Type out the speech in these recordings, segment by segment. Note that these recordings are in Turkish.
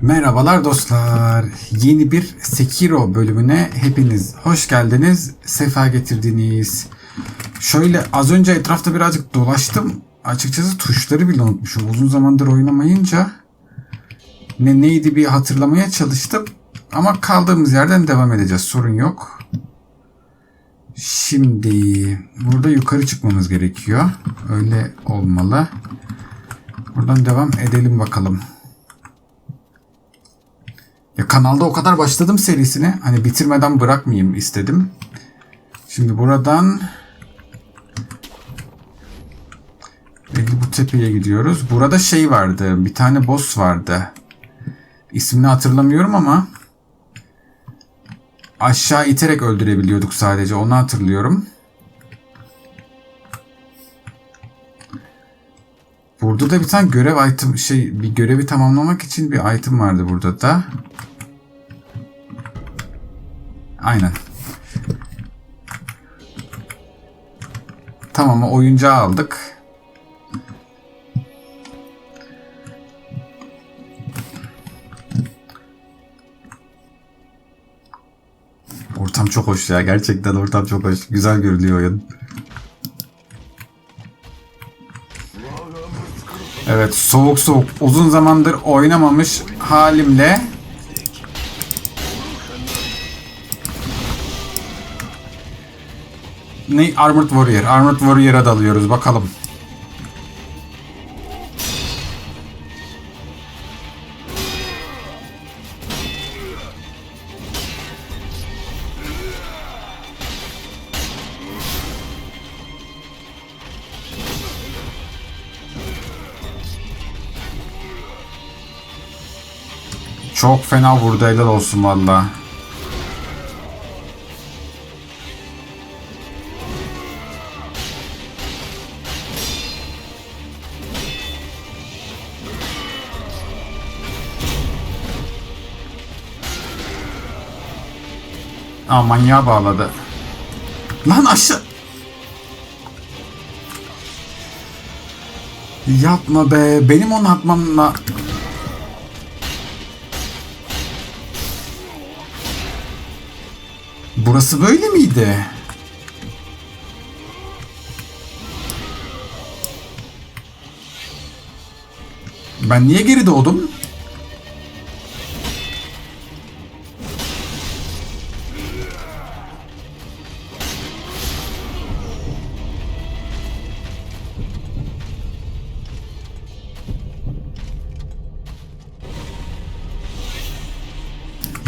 Merhabalar dostlar. Yeni bir Sekiro bölümüne hepiniz hoş geldiniz. Sefa getirdiniz. Şöyle az önce etrafta birazcık dolaştım. Açıkçası tuşları bile unutmuşum. Uzun zamandır oynamayınca ne neydi bir hatırlamaya çalıştım. Ama kaldığımız yerden devam edeceğiz. Sorun yok. Şimdi burada yukarı çıkmamız gerekiyor. Öyle olmalı. Buradan devam edelim bakalım. Ya kanalda o kadar başladım serisine. Hani bitirmeden bırakmayayım istedim. Şimdi buradan belli bu tepeye gidiyoruz. Burada şey vardı. Bir tane boss vardı. İsmini hatırlamıyorum ama aşağı iterek öldürebiliyorduk sadece. Onu hatırlıyorum. Burada da bir tane görev item şey bir görevi tamamlamak için bir item vardı burada da. Aynen. Tamam oyuncağı aldık. Ortam çok hoş ya. Gerçekten ortam çok hoş. Güzel görünüyor oyun. Evet soğuk soğuk uzun zamandır oynamamış halimle Ne? Armored Warrior. Armored Warrior'a dalıyoruz bakalım. Çok fena vurdu olsun valla. Aa manyağa bağladı. Lan aşağı. Yapma be. Benim onu atmamla... Burası böyle miydi? Ben niye geri doğdum?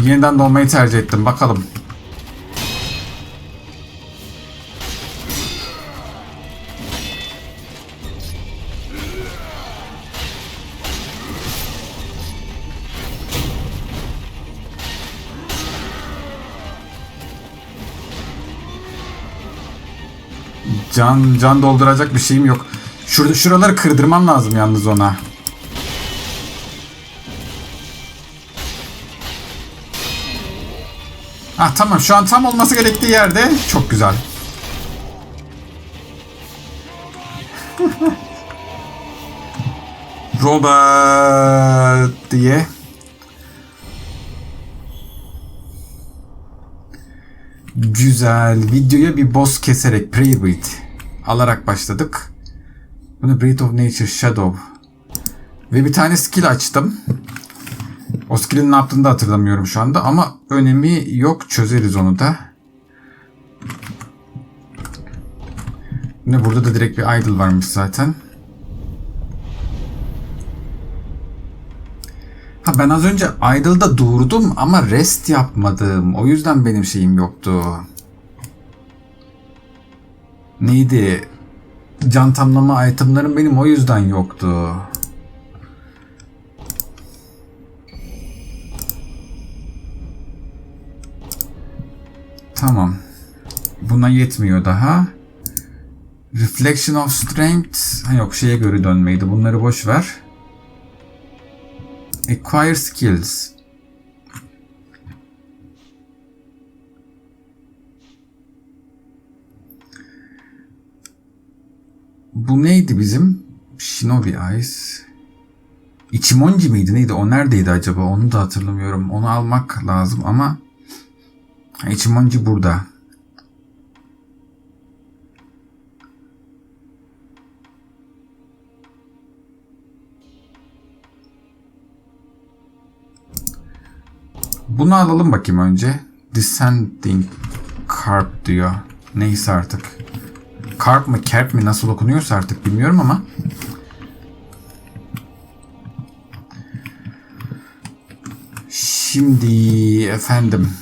Yeniden doğmayı tercih ettim. Bakalım. Can can dolduracak bir şeyim yok. Şurada şuraları kırdırmam lazım yalnız ona. Ah tamam şu an tam olması gerektiği yerde. Çok güzel. Robert diye. Güzel. Videoya bir boss keserek Prayer alarak başladık. Bunu Breath of Nature Shadow. Ve bir tane skill açtım. O skill'in ne yaptığını da hatırlamıyorum şu anda ama önemi yok çözeriz onu da. Ne burada da direkt bir idol varmış zaten. Ben az önce idle'da durdum ama rest yapmadım. O yüzden benim şeyim yoktu. Neydi? Can tamlama itemlerim benim o yüzden yoktu. Tamam. Buna yetmiyor daha. Reflection of Strength. Ha yok şeye göre dönmeydi. Bunları boş ver. Acquire Skills. Bu neydi bizim? Shinobi Eyes. Ichimonji miydi neydi? O neredeydi acaba? Onu da hatırlamıyorum. Onu almak lazım ama Ichimonji burada. Bunu alalım bakayım önce. Descending Carp diyor. Neyse artık. Carp mı Carp mi nasıl okunuyorsa artık bilmiyorum ama. Şimdi efendim.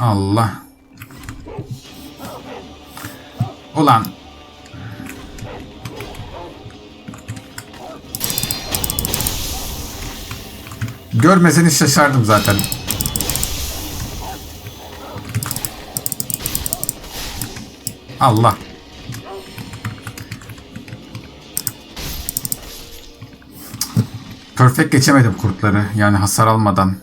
Allah. Ulan. Görmeseniz şaşardım zaten. Allah. Perfect geçemedim kurtları. Yani hasar almadan.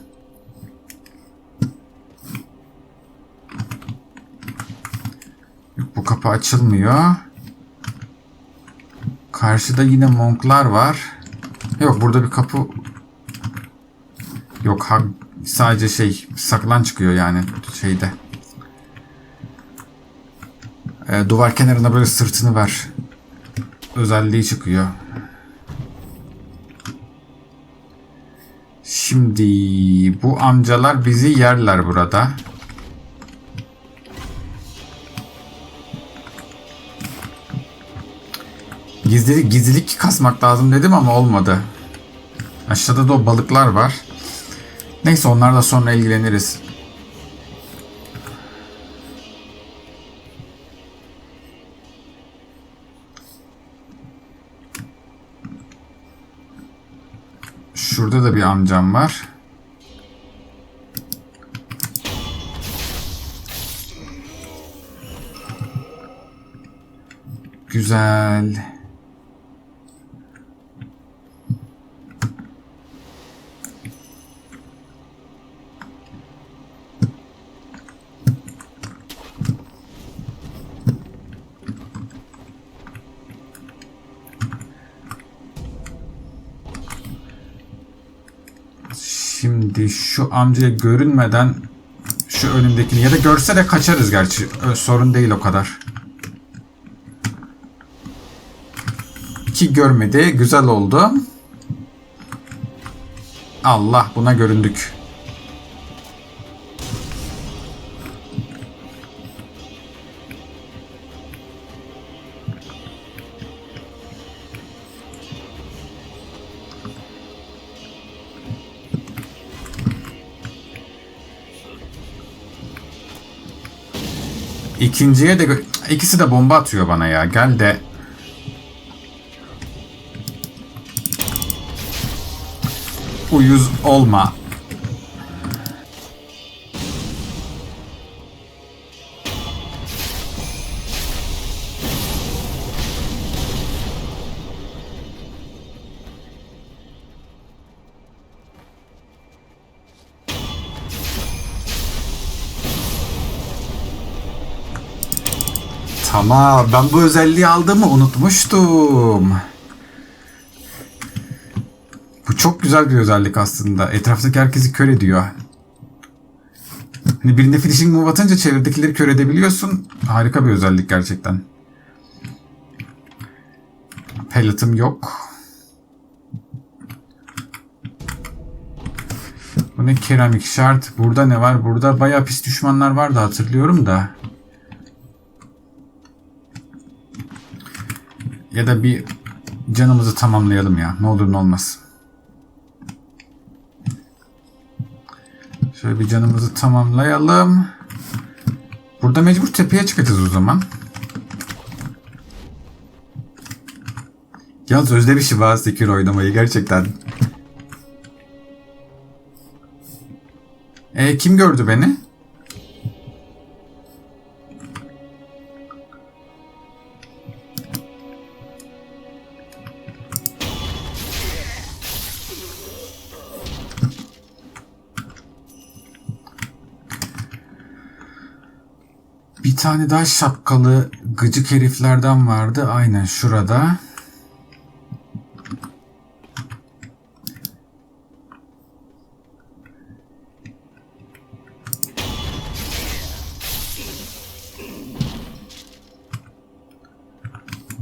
Yok, bu kapı açılmıyor. Karşıda yine monklar var. Yok burada bir kapı Yok ha, sadece şey saklan çıkıyor yani şeyde. Ee, duvar kenarına böyle sırtını ver. Özelliği çıkıyor. Şimdi bu amcalar bizi yerler burada. Gizlilik, gizlilik kasmak lazım dedim ama olmadı. Aşağıda da o balıklar var. Neyse onlarla sonra ilgileniriz. Şurada da bir amcam var. Güzel. Şimdi şu amcaya görünmeden şu önündekini ya da görse de kaçarız gerçi. Sorun değil o kadar. Ki görmedi. Güzel oldu. Allah buna göründük. İkinciye de ikisi de bomba atıyor bana ya. Gel de uyuz olma. Tamam ben bu özelliği aldığımı unutmuştum. Bu çok güzel bir özellik aslında. Etraftaki herkesi kör ediyor. Hani birinde finishing move atınca çevredekileri kör edebiliyorsun. Harika bir özellik gerçekten. Pellet'ım yok. Bu ne keramik şart. Burada ne var? Burada bayağı pis düşmanlar vardı hatırlıyorum da. Ya da bir canımızı tamamlayalım ya. Ne olur ne olmaz. Şöyle bir canımızı tamamlayalım. Burada mecbur tepeye çıkacağız o zaman. Yalnız özlemişim bazı Sekiro oynamayı gerçekten. E kim gördü beni? Bir tane daha şapkalı gıcık heriflerden vardı. Aynen şurada.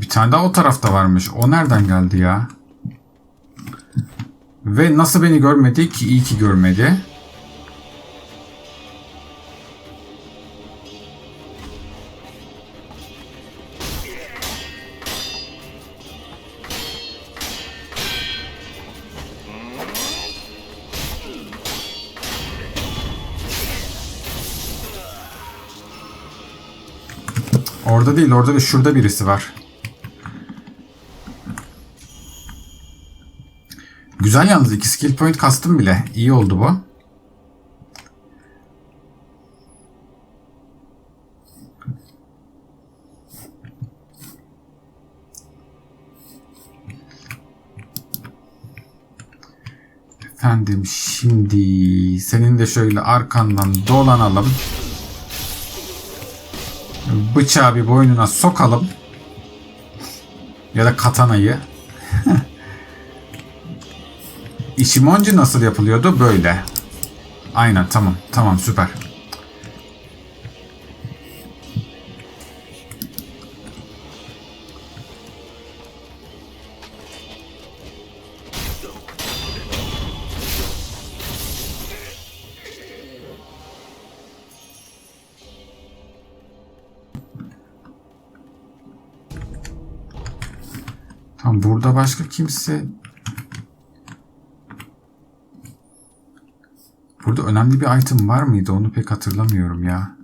Bir tane daha o tarafta varmış. O nereden geldi ya? Ve nasıl beni görmedi ki? İyi ki görmedi. Orada değil, orada değil. Şurada birisi var. Güzel yalnız iki skill point kastım bile. İyi oldu bu. Efendim şimdi senin de şöyle arkandan dolanalım. Bıçağı bir boynuna sokalım. Ya da katanayı. İşimonci nasıl yapılıyordu? Böyle. Aynen tamam. Tamam süper. Tamam burada başka kimse Burada önemli bir item var mıydı? Onu pek hatırlamıyorum ya.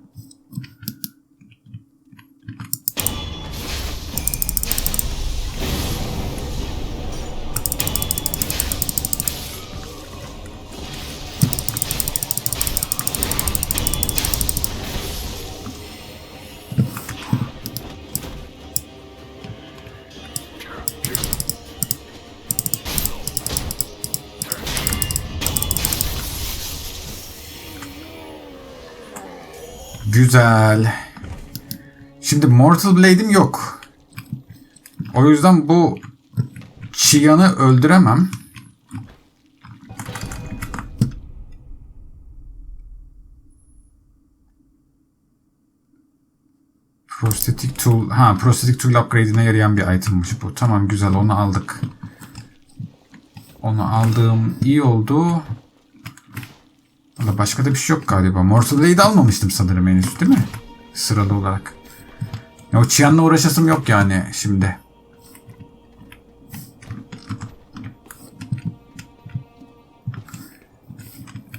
Güzel. Şimdi Mortal Blade'im yok. O yüzden bu Chiyan'ı öldüremem. Prosthetic Tool. Ha, Prosthetic Tool upgrade'ine yarayan bir itemmiş bu. Tamam güzel onu aldık. Onu aldığım iyi oldu. Valla başka da bir şey yok galiba. Mortal Blade almamıştım sanırım henüz değil mi? Sıralı olarak. Ya o Chiyan'la uğraşasım yok yani şimdi.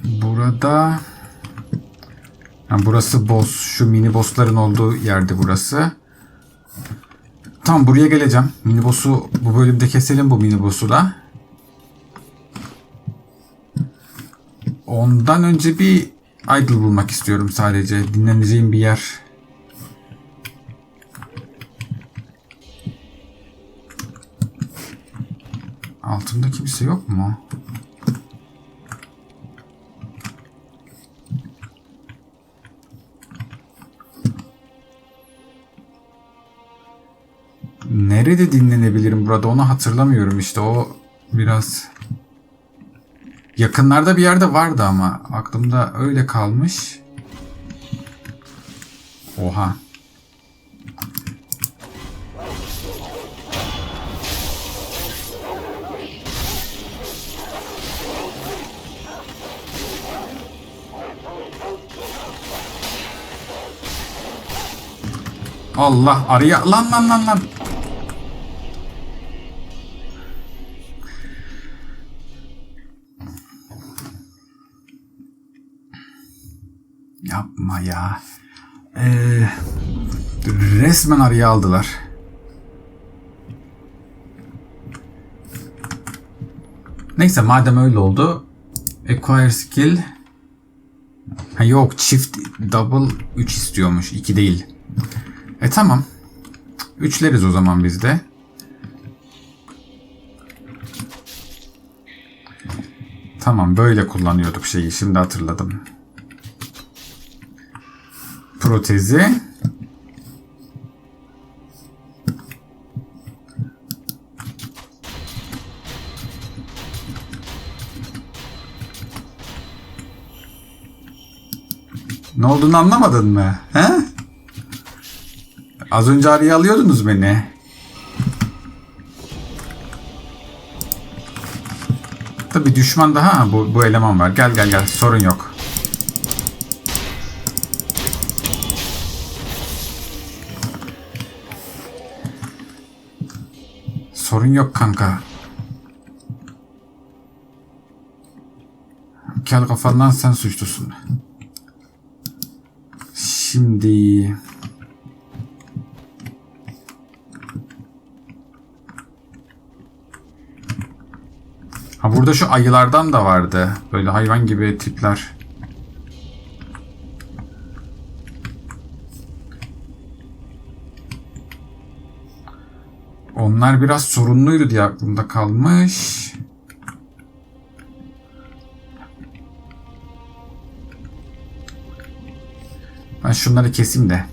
Burada ha, burası boss. Şu mini bossların olduğu yerde burası. Tamam buraya geleceğim. Mini boss'u bu bölümde keselim bu mini boss'u da. Ondan önce bir idol bulmak istiyorum sadece. Dinleneceğim bir yer. Altımda kimse yok mu? Nerede dinlenebilirim burada onu hatırlamıyorum işte o biraz Yakınlarda bir yerde vardı ama aklımda öyle kalmış. Oha. Allah araya lan lan lan lan. Ya. Ee, resmen araya aldılar. Neyse madem öyle oldu. Acquire skill. Ha yok çift double 3 istiyormuş. 2 değil. E tamam. Üçleriz o zaman biz de. Tamam böyle kullanıyorduk şeyi. Şimdi hatırladım protezi Ne olduğunu anlamadın mı? He? Az önce araya alıyordunuz beni. Tabi düşman daha bu, bu eleman var. Gel gel gel sorun yok. Sorun yok kanka. Kel kafandan sen suçlusun. Şimdi... Ha burada şu ayılardan da vardı. Böyle hayvan gibi tipler. Onlar biraz sorunluydu diye aklımda kalmış. Ben şunları keseyim de.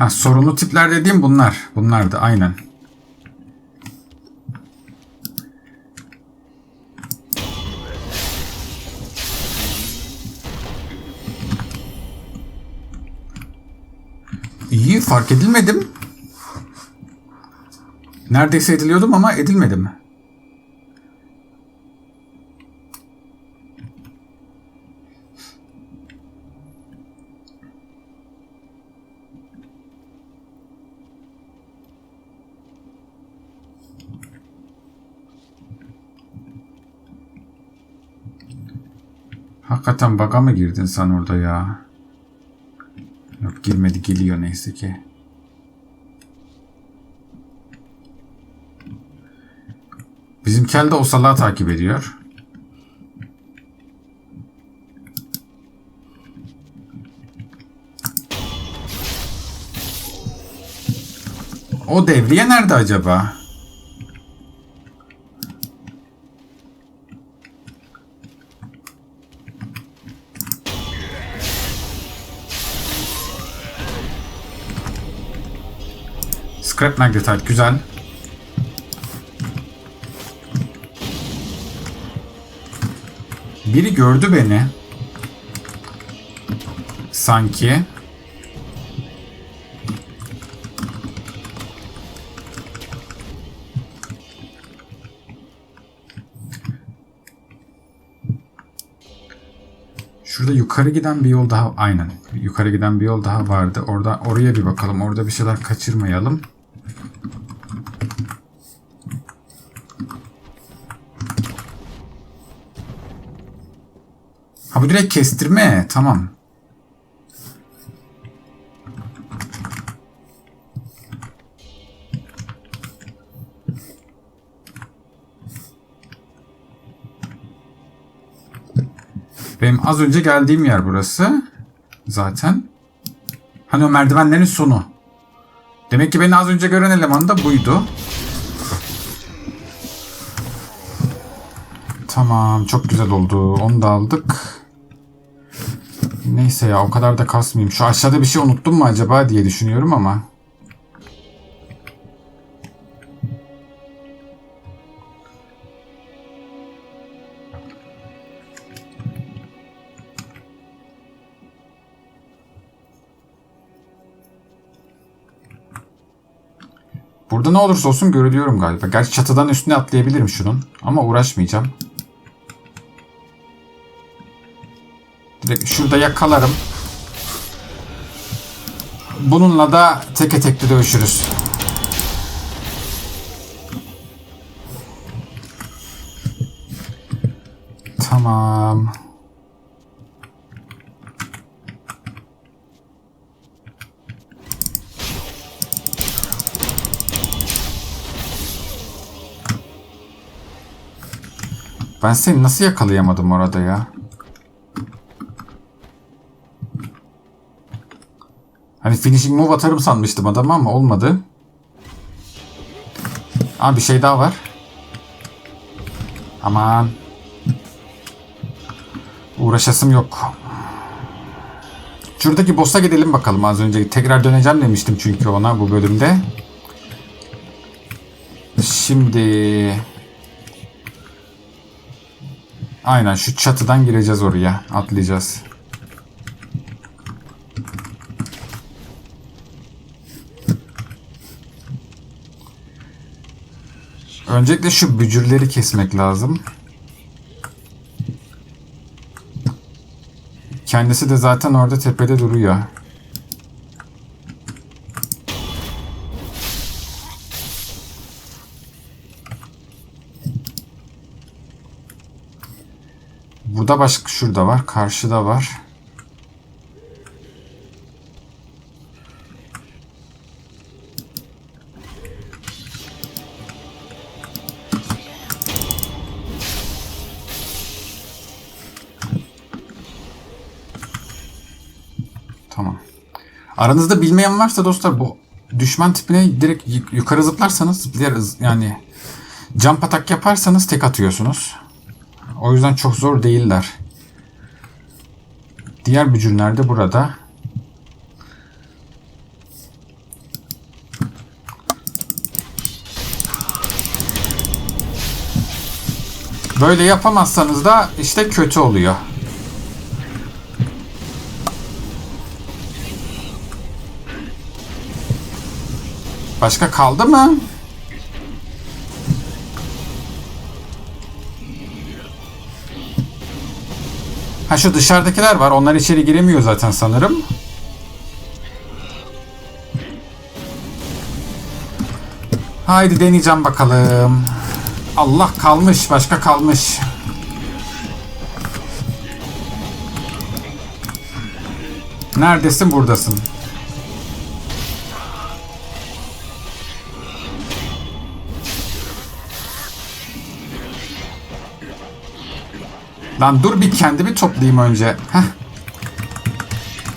Ha sorunlu tipler dediğim bunlar. Bunlardı aynen. İyi fark edilmedim. Neredeyse ediliyordum ama edilmedim. Hakikaten baka mı girdin sen orada ya? Yok girmedi geliyor neyse ki. Bizim kel de o takip ediyor. O devriye nerede acaba? Scrap Magnetite güzel. Biri gördü beni. Sanki. Şurada yukarı giden bir yol daha aynen. Yukarı giden bir yol daha vardı. Orada oraya bir bakalım. Orada bir şeyler kaçırmayalım. Bu direkt kestirme. Tamam. Benim az önce geldiğim yer burası. Zaten. Hani o merdivenlerin sonu. Demek ki beni az önce gören eleman da buydu. Tamam çok güzel oldu. Onu da aldık. Neyse ya o kadar da kasmayayım. Şu aşağıda bir şey unuttum mu acaba diye düşünüyorum ama. Burada ne olursa olsun görülüyorum galiba. Gerçi çatıdan üstüne atlayabilirim şunun. Ama uğraşmayacağım. Şurada yakalarım. Bununla da teke tekli dövüşürüz. Tamam. Ben seni nasıl yakalayamadım orada ya? Hani finishing move atarım sanmıştım adam ama olmadı. Aa bir şey daha var. Aman. Uğraşasım yok. Şuradaki boss'a gidelim bakalım az önce. Tekrar döneceğim demiştim çünkü ona bu bölümde. Şimdi... Aynen şu çatıdan gireceğiz oraya. Atlayacağız. Öncelikle şu bücürleri kesmek lazım. Kendisi de zaten orada tepede duruyor. Burada başka şurada var, karşıda var. Aranızda bilmeyen varsa dostlar bu düşman tipine direkt yukarı zıplarsanız zıplarız yani jump atak yaparsanız tek atıyorsunuz. O yüzden çok zor değiller. Diğer bücürler de burada. Böyle yapamazsanız da işte kötü oluyor. Başka kaldı mı? Ha şu dışarıdakiler var. Onlar içeri giremiyor zaten sanırım. Haydi deneyeceğim bakalım. Allah kalmış. Başka kalmış. Neredesin? Buradasın. Lan dur bir kendimi toplayayım önce. Heh.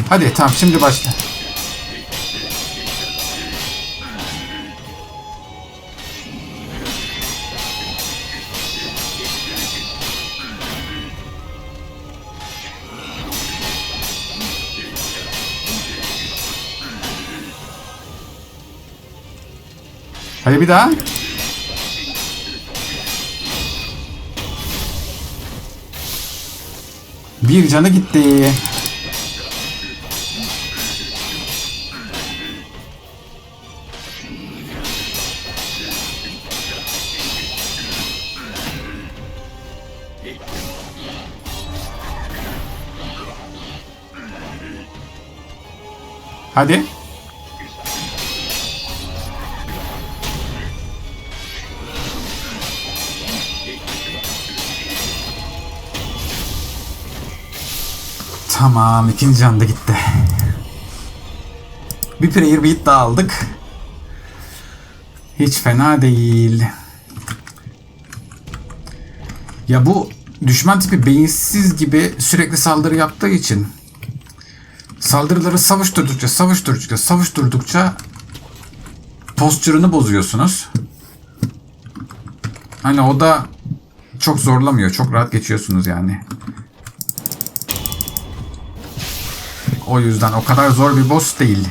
Hadi tamam şimdi başla. Hadi bir daha. Bir canı gitti. Hadi. Tamam ikinci can da gitti. Bir prayer beat daha aldık. Hiç fena değil. Ya bu düşman tipi beyinsiz gibi sürekli saldırı yaptığı için saldırıları savuşturdukça savuşturdukça savuşturdukça postürünü bozuyorsunuz. Hani o da çok zorlamıyor. Çok rahat geçiyorsunuz yani. O yüzden o kadar zor bir boss değil.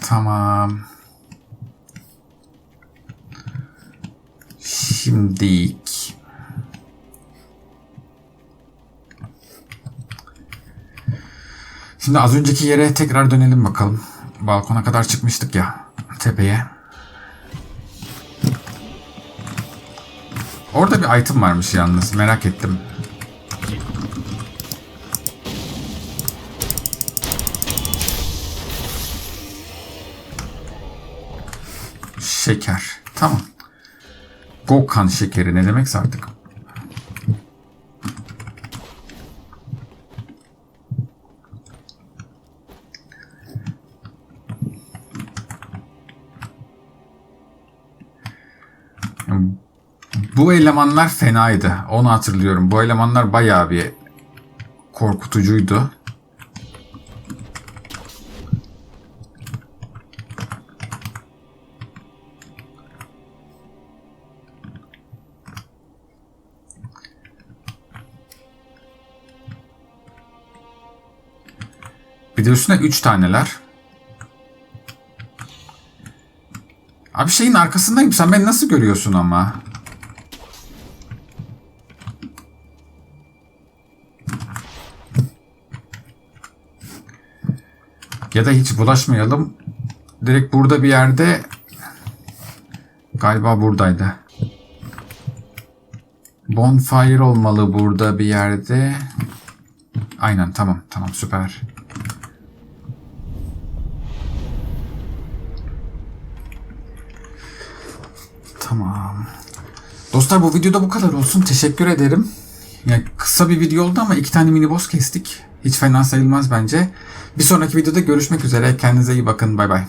Tamam. Şimdilik. Şimdi az önceki yere tekrar dönelim bakalım. Balkona kadar çıkmıştık ya tepeye. Orada bir item varmış yalnız merak ettim. Şeker. Tamam. Gokan şekeri ne demekse artık. bu elemanlar fenaydı. Onu hatırlıyorum. Bu elemanlar bayağı bir korkutucuydu. Bir de üstüne 3 taneler. Abi şeyin arkasındayım. Sen beni nasıl görüyorsun ama? Ya da hiç bulaşmayalım. Direkt burada bir yerde galiba buradaydı. Bonfire olmalı burada bir yerde. Aynen tamam tamam süper. Tamam. Dostlar bu videoda bu kadar olsun. Teşekkür ederim. Yani kısa bir video oldu ama iki tane mini boss kestik. Hiç fena sayılmaz bence. Bir sonraki videoda görüşmek üzere. Kendinize iyi bakın. Bay bay.